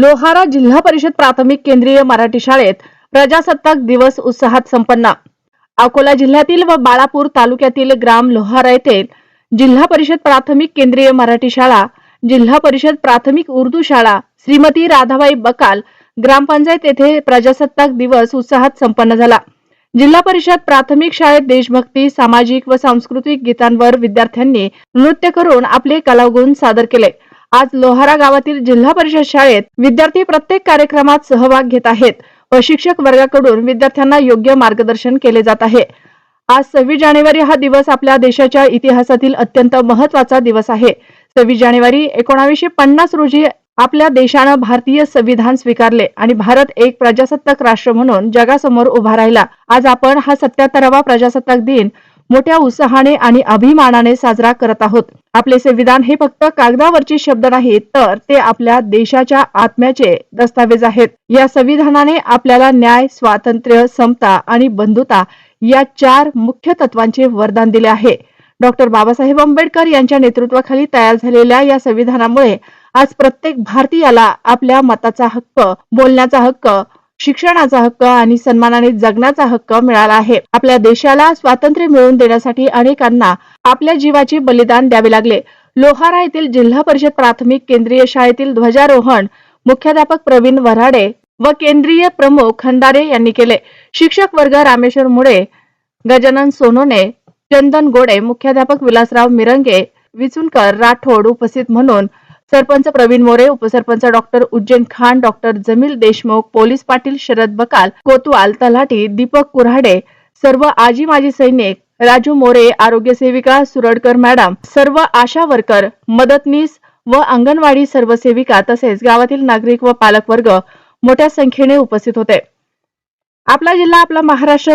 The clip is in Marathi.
लोहारा जिल्हा परिषद प्राथमिक केंद्रीय मराठी शाळेत प्रजासत्ताक दिवस उत्साहात संपन्न. अकोला जिल्ह्यातील व बाळापूर तालुक्यातील ग्राम लोहारा येथे जिल्हा परिषद प्राथमिक केंद्रीय मराठी शाळा जिल्हा परिषद प्राथमिक उर्दू शाळा श्रीमती राधाबाई बकाल ग्रामपंचायत येथे प्रजासत्ताक दिवस उत्साहात संपन्न झाला. जिल्हा परिषद प्राथमिक शाळेत देशभक्ती सामाजिक व सांस्कृतिक गीतांवर विद्यार्थ्यांनी नृत्य करून आपले कलागुण सादर केले. आज लोहारा गावातील जिल्हा परिषद शाळेत विद्यार्थी प्रत्येक कार्यक्रमात सहभाग घेत आहेत. व शिक्षक वर्गाकडून विद्यार्थ्यांना योग्य मार्गदर्शन केले जात आहे. आज सव्वीस जानेवारी हा दिवस आपल्या देशाच्या इतिहासातील अत्यंत महत्त्वाचा दिवस आहे. सव्वीस जानेवारी एकोणावीसशे पन्नास रोजी आपल्या देशानं भारतीय संविधान स्वीकारले आणि भारत एक प्रजासत्ताक राष्ट्र म्हणून जगासमोर उभा राहिला. आज आपण हा सत्याहत्तरावा प्रजासत्ताक दिन मोठ्या उत्साहाने आणि अभिमानाने साजरा करत आहोत. आपले संविधान हे फक्त कागदावरचे शब्द नाहीत तर ते आपल्या देशाच्या आत्म्याचे दस्तावेज आहेत. या संविधानाने आपल्याला न्याय स्वातंत्र्य समता आणि बंधुता या चार मुख्य तत्वांचे वरदान दिले आहे. डॉक्टर बाबासाहेब आंबेडकर यांच्या नेतृत्वाखाली तयार झालेल्या या संविधानामुळे आज प्रत्येक भारतीयाला आपल्या मताचा हक्क बोलण्याचा हक्क शिक्षणाचा हक्क आणि सन्मानाने जगण्याचा हक्क मिळाला आहे. आपल्या देशाला स्वातंत्र्य मिळवून देण्यासाठी अनेकांना आपल्या जीवाचे बलिदान द्यावे लागले. लोहारा येथील जिल्हा परिषद प्राथमिक केंद्रीय शाळेतील ध्वजारोहण मुख्याध्यापक प्रवीण वराडे व केंद्रीय प्रमुख खंडारे यांनी केले. शिक्षक वर्ग रामेश्वर मुळे गजानन सोनोने चंदन गोडे मुख्याध्यापक विलासराव मिरंगे विचुनकर राठोड उपस्थित म्हणून सरपंच प्रवीण मोरे उपसरपंच doctor Ujjain Khan doctor Jamil Deshmukh police Patil Sharad Bakal कोतवाल तलाठी दीपक कुऱ्हाडे सर्व आजी माजी सैनिक राजू मोरे आरोग्य सेविका सुरडकर मॅडम सर्व आशा वर्कर मदतनीस व अंगणवाडी सर्व सेविका तसेच गावातील नागरिक व पालक वर्ग मोठ्या संख्येने उपस्थित होते. आपला जिल्हा आपला महाराष्ट्र